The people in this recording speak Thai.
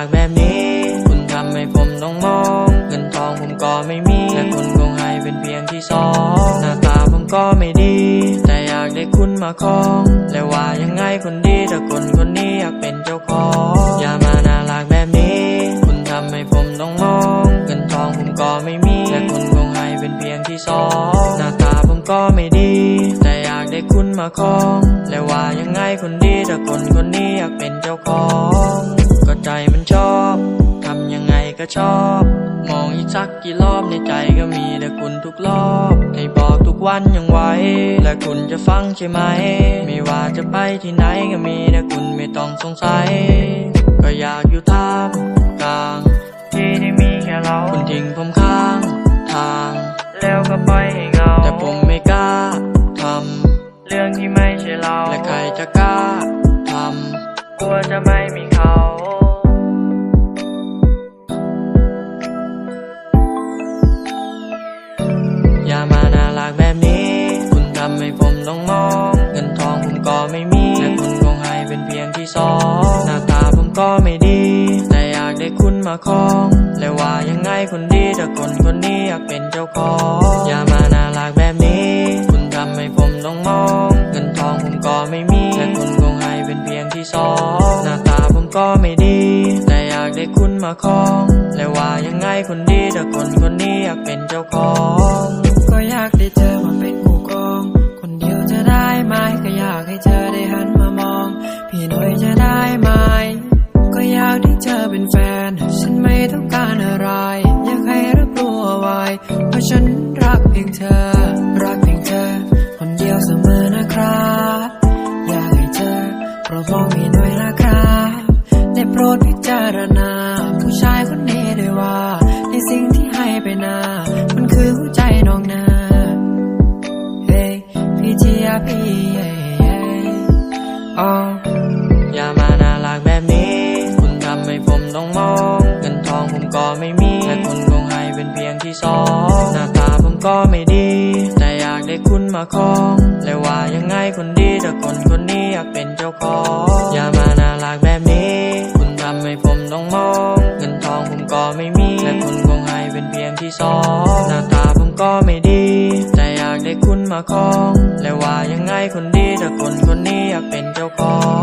ากแบบนี้ คุณทำให้ผมต้องมอง เงินทองผมก็ไม่มี และคุณคงให้เป็นเพียงที่สอง หน้าตาผมก็ไม่ดี แต่อยากได้คุณมาครอง และว่ายังไงคนดีถ้าคนคนนี้อยากเป็นเจ้าของ อย่ามาน่ารักแบบนี้ คุณทำให้ผมต้องมอง เงินทองผมก็ไม่มี และคุณคงให้เป็นเพียงที่สอง หน้าตาผมก็ไม่ดี แต่อยากได้คุณมาครอง และว่ายังไงคนดีถ้าคนคนนี้อยากเป็นเจ้าของ ใจมันชอบ ทำยังไงก็ชอบ มองอีกสักกี่รอบในใจก็มีแต่คุณทุกรอบ ให้บอกทุกวันยังไหวและคุณจะฟังใช่ไหม ไม่ว่าจะไปที่ไหนก็มีแต่คุณไม่ต้องสงสัย ก็อยากอยู่ท่ามกลางที่ที่มีแค่เรา คุณทิ้งผมข้างทาง แล้วก็ปล่อยให้เหงาแต่ผมไม่กล้าทำเรื่องที่ไม่ใช่เรา และใครจะกล้าทำกลัวจะไม่มี หน้าตาผมก็ไม่ดี แต่อยากได้คุณมาครองและว่ายังไงคนดีถ้าคนคนนี้อยากเป็นเจ้าของ อย่ามาน่ารักแบบนี้ คุณทำให้ผมต้องมอง เงินทองผมก็ไม่มี และคุณคงให้เป็นเพียงที่สองหน้าตาผมก็ไม่ดี แต่อยากได้คุณมาครองและว่ายังไงคนดีถ้าคนคนนี้อยากเป็นเจ้าของ ฉันรักเพียงเธอ รักเพียงเธอ คนเดียวเสมอนะครับ อยากให้เธอโปรดมองพี่หน่อยนะครับได้โปรดพิจารณา ผู้ชายคนนี้ด้วยว่า ในสิ่งที่ให้ไปนามันคือหัวใจน้องนาเฮ้ยพี่เจียพี่อ๋ออย่ามาน่ารักแบบนี้ คุณทำให้ผมต้องมอง เงินทองผมก็ไม่มีและคุณคงให้เป็นเพียงที่สอง ก็ไม่ดี แต่อยากได้คุณมาครองและว่ายังไงคนดีถ้าคนคนนี้อยากเป็นเจ้าของ อย่ามาน่ารักแบบนี้ คุณทำให้ผมต้องมอง เงินทองผมก็ไม่มี และคุณคงให้เป็นเพียงที่สองหน้าตาผมก็ไม่ดี แต่อยากได้คุณมาครองและว่ายังไงคนดีถ้าคนคนนี้อยากเป็นเจ้าของ